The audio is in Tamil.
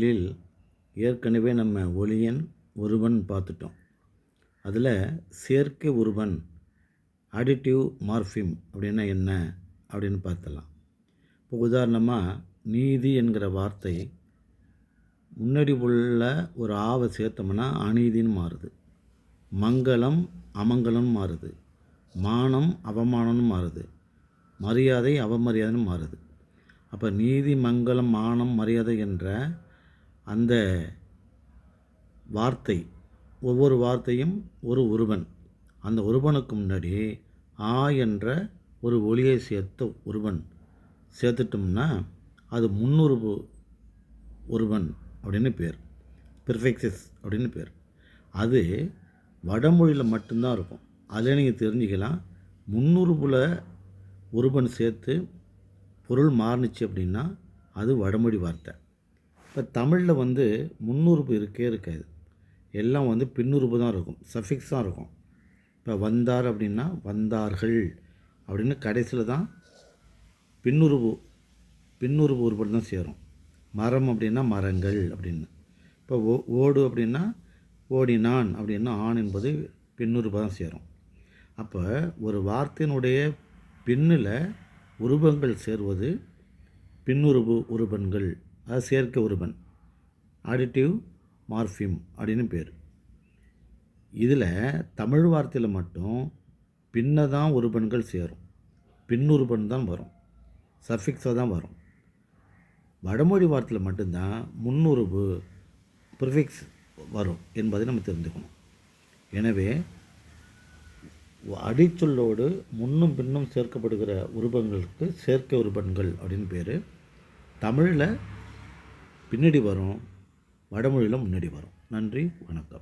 இல் ஏற்கனவே நம்ம ஒளியன் ஒருவன் பார்த்துட்டோம். அதில் செயற்கை உருவன் அடிட்டிவ் மார்ஃபிம் அப்படின்னா என்ன அப்படின்னு பார்த்தலாம் இப்போ உதாரணமாக நீதி என்கிற வார்த்தை முன்னாடி உள்ள ஒரு ஆவை சேர்த்தோம்னா அநீதின்னு மாறுது. மங்களம் அமங்கலம் மாறுது. மானம் அவமானம்னு மாறுது. மரியாதை அவமரியாதைன்னு மாறுது. அப்போ நீதி மங்களம் மானம் மரியாதை என்ற அந்த வார்த்தை ஒவ்வொரு வார்த்தையும் ஒரு உருவன் அந்த உருவனுக்கு முன்னாடி ஆ என்ற ஒரு ஒளியை சேர்த்த உருவன் சேர்த்துட்டோம்னா அது முன்னுருவு ஒருவன் அப்படின்னு பேர். பெர்ஃபெக்சஸ் அப்படின்னு பேர். அது வடமொழியில் மட்டும்தான் இருக்கும். அதில் நீங்கள் தெரிஞ்சுக்கலாம். முன்னுருவில் ஒருவன் சேர்த்து பொருள் மாறுனுச்சு அப்படின்னா அது வடமொழி வார்த்தை. இப்போ தமிழில் வந்து முன்னுறுப்பு இருக்கே இருக்காது. எல்லாம் வந்து பின்னுறுப்பு தான் இருக்கும். சஃபிக்ஸ் தான் இருக்கும். இப்போ வந்தார் அப்படின்னா வந்தார்கள் அப்படின்னு கடைசியில் தான் பின்னுறுப்பு பின்னுறுப்பு உருப்படி தான் சேரும். மரம் அப்படின்னா மரங்கள் அப்படின்னு. இப்போ ஓ ஓடு அப்படின்னா ஓடினான் அப்படின்னா ஆண் என்பது பின்னுறுப்பாக தான் சேரும். அப்போ ஒரு வார்த்தையினுடைய பின்னில் உருவங்கள் சேர்வது பின்னுருவு உருவன்கள் அது செயற்கை உருவன் ஆடிட்டிவ் மார்ஃபிம் அப்படின்னு பேர். இதில் தமிழ் வார்த்தையில் மட்டும் பின்ன தான் உருபன்கள் சேரும். பின்னுருபன் தான் வரும். சஃபிக்ஸாக தான் வரும். வடமொழி வார்த்தையில் மட்டும்தான் முன்னுருவு ப்ரிஃபிக்ஸ் வரும் என்பதை நம்ம தெரிஞ்சுக்கணும். எனவே அடிச்சொல்லோடு முன்னும் பின்னும் சேர்க்கப்படுகிற உருபங்களுக்கு சேர்க்கை உருபன்கள் அப்படின்னு பேர். தமிழில் பின்னாடி வரும். வடமொழியில் முன்னாடி வரும். நன்றி வணக்கம்.